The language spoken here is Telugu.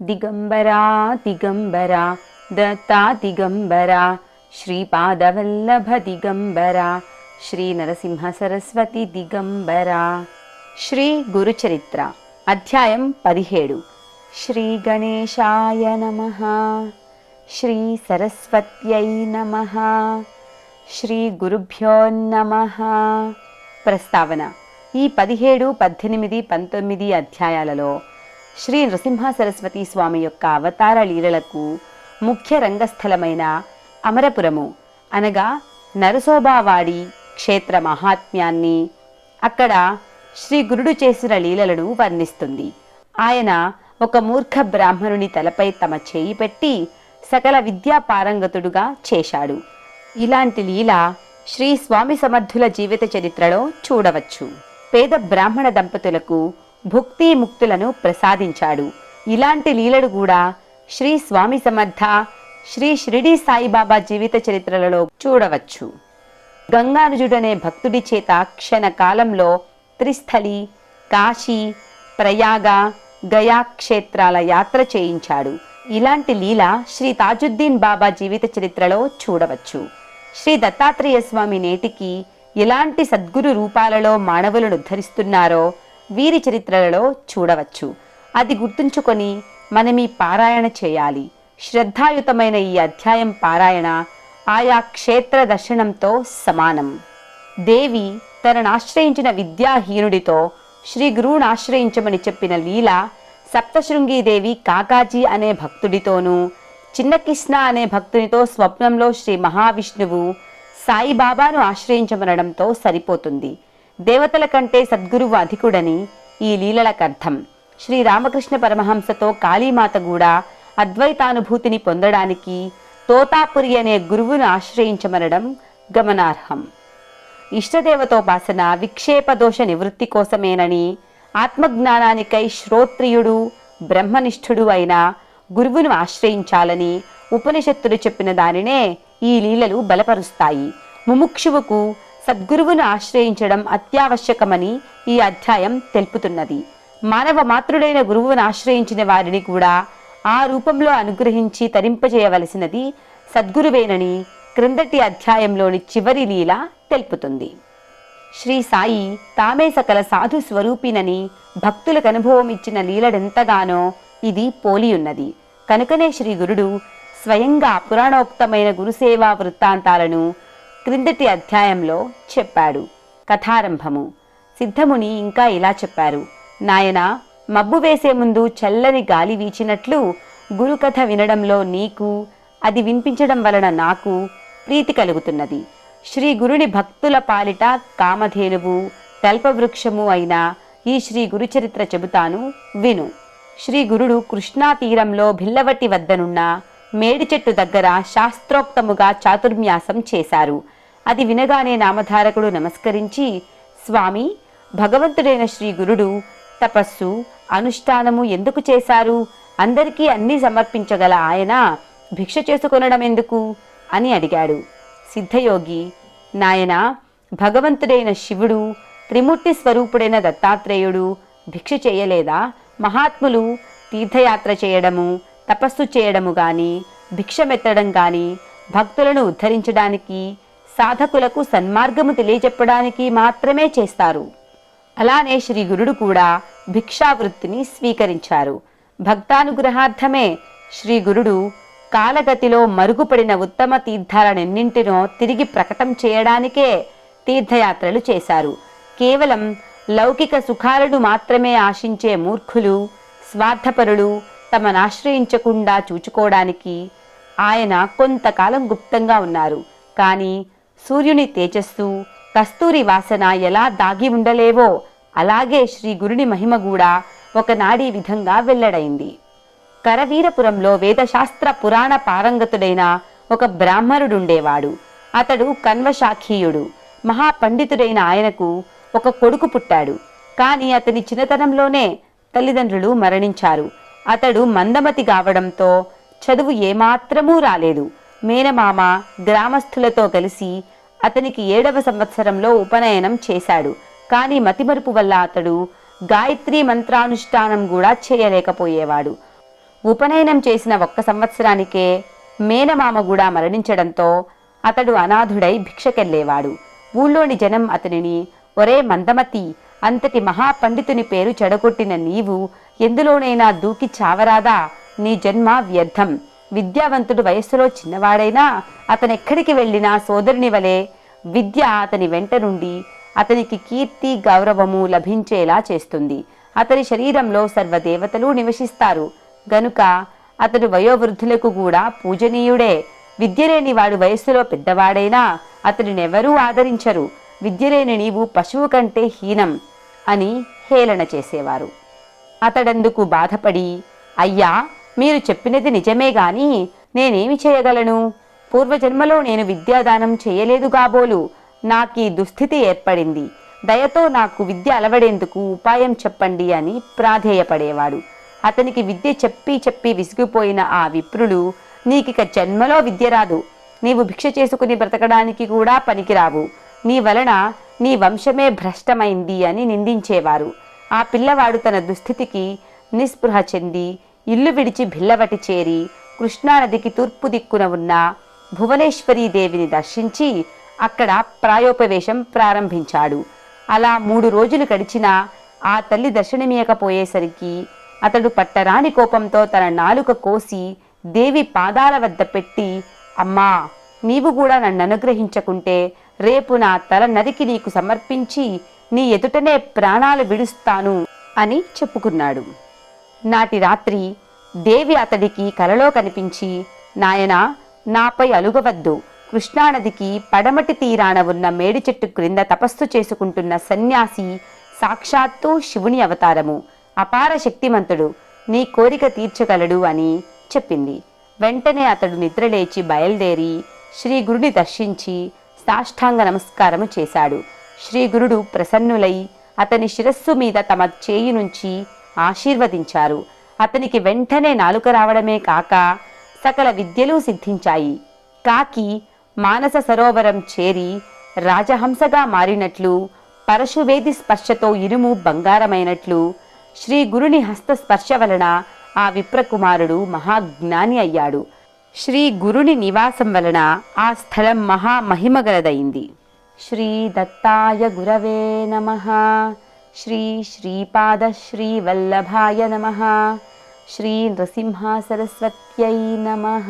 దిగంబరా దిగంబరా దత్తా దిగంబరా శ్రీపాదవల్లభ దిగంబరా శ్రీ నరసింహ సరస్వతి దిగంబరా శ్రీ గురుచరిత్ర అధ్యాయం పదిహేడు శ్రీ గణేశాయ నమ శ్రీ సరస్వత్యై నమ శ్రీ గురుభ్యో నమ ప్రస్తావన ఈ పదిహేడు పద్దెనిమిది పంతొమ్మిది అధ్యాయాలలో శ్రీ నృసింహ సరస్వతి స్వామి యొక్క అవతార లీలలకు ముఖ్య రంగస్థలమైన అమరపురము. అనగా నరసోబావాడి క్షేత్ర మహాత్మ్యాన్ని అక్కడ శ్రీ గురుడు చేసిన లీలలను వర్ణిస్తుంది. ఆయన ఒక మూర్ఖ బ్రాహ్మణుని తలపై తమ చేయి పెట్టి సకల విద్యా పారంగతుడుగా చేశాడు. ఇలాంటి లీల శ్రీ స్వామి సమర్థుల జీవిత చరిత్రలో చూడవచ్చు. పేద బ్రాహ్మణ దంపతులకు భుక్తి ముక్తులను ప్రసాదించాడు. ఇలాంటి లీలలు కూడా శ్రీ స్వామి సమర్థ శ్రీ షిరిడి సాయిబాబా జీవిత చరిత్రలలో చూడవచ్చు. గంగానుజుడనే భక్తుడి చేత క్షణ కాలంలో త్రిస్థలి కాశీ ప్రయాగ గయా క్షేత్రాల యాత్ర చేయించాడు. ఇలాంటి లీల శ్రీ తాజుద్దీన్ బాబా జీవిత చరిత్రలో చూడవచ్చు. శ్రీ దత్తాత్రేయ స్వామి నేటికి ఎలాంటి సద్గురు రూపాలలో మానవులను ఉద్ధరిస్తున్నారో వీరి చరిత్రలలో చూడవచ్చు. అది గుర్తుంచుకొని మనం ఈ పారాయణ చేయాలి. శ్రద్ధాయుతమైన ఈ అధ్యాయం పారాయణ ఆయా క్షేత్ర దర్శనంతో సమానం. దేవి తనను ఆశ్రయించిన విద్యాహీనుడితో శ్రీ గురువును ఆశ్రయించమని చెప్పిన లీల సప్తశృంగీదేవి కాకాజీ అనే భక్తుడితోనూ చిన్నకృష్ణ అనే భక్తునితో స్వప్నంలో శ్రీ మహావిష్ణువు సాయిబాబాను ఆశ్రయించమనడంతో సరిపోతుంది. దేవతల కంటే సద్గురువు అధికుడని ఈ లీలలకు అర్థం. శ్రీరామకృష్ణ పరమహంసతో కాళీమాత కూడా అద్వైతానుభూతిని పొందడానికి తోతాపురి అనే గురువును ఆశ్రయించమనడం గమనార్హం. ఇష్టదేవతోపాసన విక్షేప దోష నివృత్తి కోసమేనని ఆత్మజ్ఞానానికై శ్రోత్రియుడు బ్రహ్మనిష్ఠుడు అయిన గురువును ఆశ్రయించాలని ఉపనిషత్తులు చెప్పిన దానినే ఈ లీలలు బలపరుస్తాయి. ముముక్షువుకు సద్గురువును ఆశ్రయించడం అత్యావశ్యకమని ఈ అధ్యాయం తెలుపుతున్నది. మానవ మాతృడైన గురువును ఆశ్రయించిన వారిని కూడా ఆ రూపంలో అనుగ్రహించి తరింపజేయవలసినది సద్గురువేనని క్రిందటి అధ్యాయంలోని చివరి లీల తెలుపుతుంది. శ్రీ సాయి తామే సకల సాధు స్వరూపినని భక్తులకు అనుభవం ఇచ్చిన లీలడెంతగానో ఇది పోలియున్నది. కనుకనే శ్రీ గురుడు స్వయంగా పురాణోక్తమైన గురుసేవా వృత్తాంతాలను క్రిందటి అధ్యాయంలో చెప్పాడు. కథారంభము. సిద్ధముని ఇంకా ఇలా చెప్పారు. నాయనా మబ్బు వేసే ముందు చల్లని గాలి వీచినట్లు గురుకథ వినడంలో నీకు అది వినిపించడం వలన నాకు ప్రీతి కలుగుతున్నది. శ్రీ గురుని భక్తుల పాలిట కామధేనువు కల్పవృక్షము అయిన ఈ శ్రీ గురుచరిత్ర చెబుతాను విను. శ్రీ గురుడు కృష్ణా తీరంలో భిల్లవట్టి వద్దనున్న మేడి చెట్టు దగ్గర శాస్త్రోక్తముగా చాతుర్మ్యాసం చేశారు. అది వినగానే నామధారకుడు నమస్కరించి స్వామి భగవంతుడైన శ్రీ గురుడు తపస్సు అనుష్ఠానము ఎందుకు చేశారు? అందరికీ అన్నీ సమర్పించగల ఆయన భిక్ష చేసుకొనడం ఎందుకు? అని అడిగాడు. సిద్ధయోగి నాయన భగవంతుడైన శివుడు త్రిమూర్తి స్వరూపుడైన దత్తాత్రేయుడు భిక్ష చేయలేదా? మహాత్ములు తీర్థయాత్ర చేయడము తపస్సు చేయడము గాని భిక్షమెత్తడం కానీ భక్తులను ఉద్ధరించడానికి సాధకులకు సన్మార్గము తెలియజెప్పడానికి మాత్రమే చేస్తారు. అలానే శ్రీ గురుడు కూడా భిక్షావృత్తిని స్వీకరించారు. భక్తానుగ్రహార్థమే శ్రీ గురుడు కాలగతిలో మరుగుపడిన ఉత్తమ తీర్థాలనెన్నింటినో తిరిగి ప్రకటం చేయడానికే తీర్థయాత్రలు చేశారు. కేవలం లౌకిక సుఖాలను మాత్రమే ఆశించే మూర్ఖులు స్వార్థపరులు తమనాశ్రయించకుండా చూచుకోవడానికి ఆయన కొంతకాలం గుప్తంగా ఉన్నారు. కానీ సూర్యుని తేజస్సు కస్తూరి వాసన ఎలా దాగి ఉండలేవో అలాగే శ్రీ గురుని మహిమ కూడా ఒకనాడి విధంగా వెల్లడైంది. కరవీరపురంలో వేదశాస్త్ర పురాణ పారంగతుడైన ఒక బ్రాహ్మణుడుండేవాడు. అతడు కన్వశాఖీయుడు మహాపండితుడైన ఆయనకు ఒక కొడుకు పుట్టాడు. కాని అతని చిన్నతనంలోనే తల్లిదండ్రులు మరణించారు. అతడు మందమతి కావడంతో చదువు ఏమాత్రమూ రాలేదు. మేనమామ గ్రామస్థులతో కలిసి అతనికి ఏడవ సంవత్సరంలో ఉపనయనం చేశాడు. కానీ మతిమరుపు వల్ల అతడు గాయత్రి మంత్రానుష్ఠానం కూడా చేయలేకపోయేవాడు. ఉపనయనం చేసిన ఒక్క సంవత్సరానికే మేనమామ కూడా మరణించడంతో అతడు అనాథుడై భిక్షకెళ్ళేవాడు. ఊళ్ళోని జనం అతనిని ఒరే మందమతి అంతటి మహాపండితుని పేరు చెడగొట్టిన నీవు ఎందులోనైనా దూకి చావరాదా? నీ జన్మ వ్యర్థం. విద్యావంతుడు వయస్సులో చిన్నవాడైనా అతనెక్కడికి వెళ్ళినా సోదరుని వలె విద్య అతని వెంట నుండి అతనికి కీర్తి గౌరవము లభించేలా చేస్తుంది. అతని శరీరంలో సర్వదేవతలు నివసిస్తారు. గనుక అతడు వయోవృద్ధులకు కూడా పూజనీయుడే. విద్యలేని వాడు వయస్సులో పెద్దవాడైనా అతడినెవరూ ఆదరించరు. విద్యలేని నీవు పశువు కంటే హీనం అని హేళన చేసేవారు. అతడందుకు బాధపడి అయ్యా మీరు చెప్పినది నిజమే గాని నేనేమి చేయగలను? పూర్వజన్మలో నేను విద్యాదానం చేయలేదు కాబోలు. నాకీ దుస్థితి ఏర్పడింది. దయతో నాకు విద్య అలవడేందుకు ఉపాయం చెప్పండి అని ప్రాధేయపడేవాడు. అతనికి విద్య చెప్పి చెప్పి విసిగిపోయిన ఆ విప్రులు నీకిక జన్మలో విద్య రాదు. నీవు భిక్ష చేసుకుని బ్రతకడానికి కూడా పనికిరావు. నీ వలన నీ వంశమే భ్రష్టమైంది అని నిందించేవారు. ఆ పిల్లవాడు తన దుస్థితికి నిస్పృహ చెంది ఇల్లు విడిచి భిల్లవటి చేరి కృష్ణానదికి తూర్పు దిక్కున ఉన్న భువనేశ్వరీదేవిని దర్శించి అక్కడ ప్రాయోపవేశం ప్రారంభించాడు. అలా మూడు రోజులు గడిచినా ఆ తల్లి దర్శనమీయకపోయేసరికి అతడు పట్టరాని కోపంతో తన నాలుక కోసి దేవి పాదాల వద్ద పెట్టి అమ్మా నీవు కూడా నన్ను అనుగ్రహించకుంటే రేపు నా తల నరికి నీకు సమర్పించి నీ ఎదుటనే ప్రాణాలు విడుస్తాను అని చెప్పుకున్నాడు. నాటి రాత్రి దేవి అతడికి కలలో కనిపించి నాయనా నాపై అలుగవద్దు. కృష్ణానదికి పడమటి తీరాన ఉన్న మేడి చెట్టు క్రింద తపస్సు చేసుకుంటున్న సన్యాసి సాక్షాత్తు శివుని అవతారము. అపార శక్తిమంతుడు. నీ కోరిక తీర్చగలడు అని చెప్పింది. వెంటనే అతడు నిద్రలేచి బయలుదేరి శ్రీ గురుని దర్శించి సాష్టాంగ నమస్కారము చేశాడు. శ్రీ గురుడు ప్రసన్నులై అతని శిరస్సు మీద తమ చేయి నుంచి ఆశీర్వదించారు. అతనికి వెంటనే నాలుక రావడమే కాక సకల విద్యలు సిద్ధించాయి. కాకి మానస సరోవరం చేరి రాజహంసగా మారినట్లు పరశువేది స్పర్శతో ఇరుము బంగారమైనట్లు శ్రీ గురుని హస్త స్పర్శ వలన ఆ విప్రకుమారుడు మహాజ్ఞాని అయ్యాడు. శ్రీ గురుని నివాసం వలన ఆ స్థలం మహామహిమగలదైంది శ్రీ దత్తాయ గురవే నమ. श्री श्रीपादश्रीवल्लभाय नमः। श्रीनृसिंहासरस्वत्यै नमः।